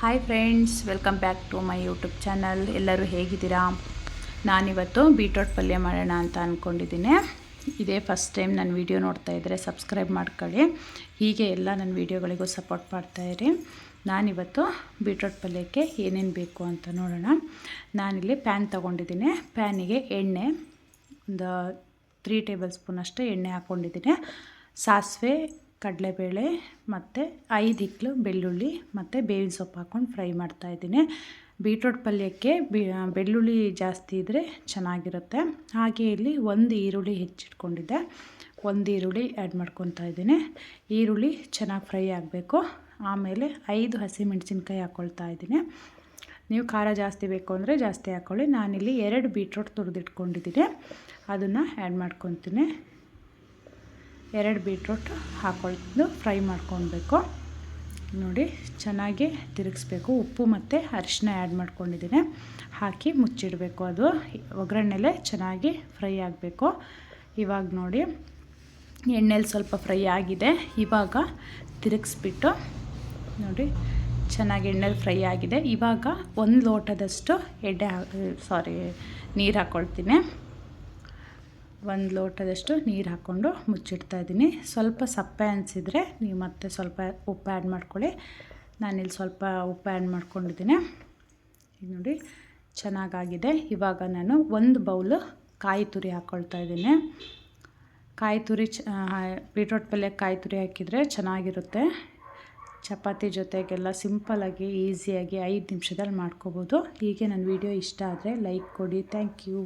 Hi friends welcome back to my YouTube channel ಎಲ್ಲರೂ ಹೇಗಿದ್ದೀರಾ? ನಾನಿವತ್ತು ಬೀಟ್ರೋಟ್ ಪಲ್ಯ ಮಾಡೋಣ ಅಂತ ಅಂದ್ಕೊಂಡಿದ್ದೀನಿ ಇದೇ ಫಸ್ಟ್ ಟೈಮ್ ನನ್ನ ವೀಡಿಯೋ ನೋಡ್ತಾ ಇದ್ದರೆ ಸಬ್ಸ್ಕ್ರೈಬ್ ಮಾಡ್ಕೊಳ್ಳಿ. ಹೀಗೆ ಎಲ್ಲ ನನ್ನ ವೀಡಿಯೋಗಳಿಗೂ ಸಪೋರ್ಟ್ ಮಾಡ್ತಾಯಿರಿ ನಾನಿವತ್ತು ಬೀಟ್ರೋಟ್ ಪಲ್ಯಕ್ಕೆ ಏನೇನು ಬೇಕು ಅಂತ ನೋಡೋಣ. ನಾನಿಲ್ಲಿ ಪ್ಯಾನ್ ತೊಗೊಂಡಿದ್ದೀನಿ. ಪ್ಯಾನಿಗೆ ಎಣ್ಣೆ, ಒಂದು ತ್ರೀ ಟೇಬಲ್ ಸ್ಪೂನಷ್ಟು ಎಣ್ಣೆ ಹಾಕ್ಕೊಂಡಿದ್ದೀನಿ ಸಾಸಿವೆ ಕಡಲೆಬೇಳೆ ಮತ್ತು ಐದು ಇಕ್ಕಲು ಬೆಳ್ಳುಳ್ಳಿ ಮತ್ತು ಬೇವಿನ ಸೊಪ್ಪು ಹಾಕ್ಕೊಂಡು ಫ್ರೈ ಮಾಡ್ತಾಯಿದ್ದೀನಿ ಬೀಟ್ರೋಟ್ ಪಲ್ಯಕ್ಕೆ ಬೆಳ್ಳುಳ್ಳಿ ಜಾಸ್ತಿ ಇದ್ದರೆ ಚೆನ್ನಾಗಿರುತ್ತೆ. ಹಾಗೆ ಇಲ್ಲಿ ಒಂದು ಈರುಳ್ಳಿ ಹೆಚ್ಚಿಟ್ಕೊಂಡಿದ್ದೆ. ಒಂದು ಈರುಳ್ಳಿ ಆ್ಯಡ್ ಮಾಡ್ಕೊತಾ ಇದ್ದೀನಿ. ಈರುಳ್ಳಿ ಚೆನ್ನಾಗಿ ಫ್ರೈ ಆಗಬೇಕು. ಆಮೇಲೆ ಐದು ಹಸಿಮೆಣಸಿನ್ಕಾಯಿ ಹಾಕ್ಕೊಳ್ತಾ ಇದ್ದೀನಿ. ನೀವು ಖಾರ ಜಾಸ್ತಿ ಬೇಕು ಅಂದರೆ ಜಾಸ್ತಿ ಹಾಕ್ಕೊಳ್ಳಿ ನಾನಿಲ್ಲಿ ಎರಡು ಬೀಟ್ರೋಟ್ ತುರಿದಿಟ್ಕೊಂಡಿದ್ದೀನಿ. ಅದನ್ನು ಆ್ಯಡ್ ಮಾಡ್ಕೊತೀನಿ. ಎರಡು ಬೀಟ್ರೂಟ್ ಹಾಕ್ಕೊಂಡು ಫ್ರೈ ಮಾಡ್ಕೊಳ್ಬೇಕು. ನೋಡಿ, ಚೆನ್ನಾಗಿ ತಿರುಗಿಸ್ಬೇಕು. ಉಪ್ಪು ಮತ್ತು ಅರಿಶಿನ ಆ್ಯಡ್ ಮಾಡ್ಕೊಂಡಿದ್ದೀನಿ. ಹಾಕಿ ಮುಚ್ಚಿಡಬೇಕು ಅದು. ಒಗ್ಗರಣೆಲೆ ಚೆನ್ನಾಗಿ ಫ್ರೈ ಆಗಬೇಕು. ಇವಾಗ ನೋಡಿ, ಎಣ್ಣೆಲಿ ಸ್ವಲ್ಪ ಫ್ರೈ ಆಗಿದೆ. ಇವಾಗ ತಿರುಗಿಸ್ಬಿಟ್ಟು ನೋಡಿ, ಚೆನ್ನಾಗಿ ಎಣ್ಣೆಲಿ ಫ್ರೈ ಆಗಿದೆ. ಇವಾಗ ಒಂದು ಲೋಟದಷ್ಟು ಎಡ್ಡೆ ಸಾರಿ, ನೀರು ಹಾಕ್ಕೊಳ್ತೀನಿ ಒಂದು ಲೋಟದಷ್ಟು ನೀರು ಹಾಕ್ಕೊಂಡು ಮುಚ್ಚಿಡ್ತಾ ಇದ್ದೀನಿ. ಸ್ವಲ್ಪ ಸಪ್ಪೆ ಅನಿಸಿದರೆ ನೀವು ಮತ್ತೆ ಸ್ವಲ್ಪ ಉಪ್ಪು ಆ್ಯಡ್ ಮಾಡ್ಕೊಳ್ಳಿ. ನಾನಿಲ್ಲಿ ಸ್ವಲ್ಪ ಉಪ್ಪು ಆ್ಯಡ್ ಮಾಡ್ಕೊಂಡಿದ್ದೀನಿ. ಈಗ ನೋಡಿ, ಚೆನ್ನಾಗಾಗಿದೆ. ಇವಾಗ ನಾನು ಒಂದು ಬೌಲು ಕಾಯಿ ತುರಿ ಹಾಕ್ಕೊಳ್ತಾ ಇದ್ದೀನಿ. ಕಾಯಿ ತುರಿ ಚ ಬೀಟ್ರೋಟ್ ಪಲ್ಯ ಕಾಯಿ ತುರಿ ಹಾಕಿದರೆ ಚೆನ್ನಾಗಿರುತ್ತೆ. ಚಪಾತಿ ಜೊತೆಗೆಲ್ಲ ಸಿಂಪಲಾಗಿ ಈಸಿಯಾಗಿ ಐದು ನಿಮಿಷದಲ್ಲಿ ಮಾಡ್ಕೋಬೋದು. ಹೀಗೆ ನನ್ನ ವಿಡಿಯೋ ಇಷ್ಟ ಆದರೆ ಲೈಕ್ ಕೊಡಿ. Thank you.